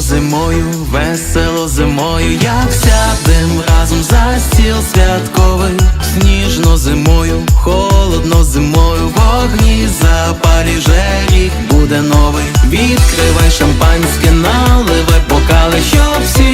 зимою, весело зимою, як сядем разом за стіл святковий, сніжно зимою, холодно зимою, вогні запалі вже рік буде новий. Відкривай шампанське, наливай бокали, щоб всі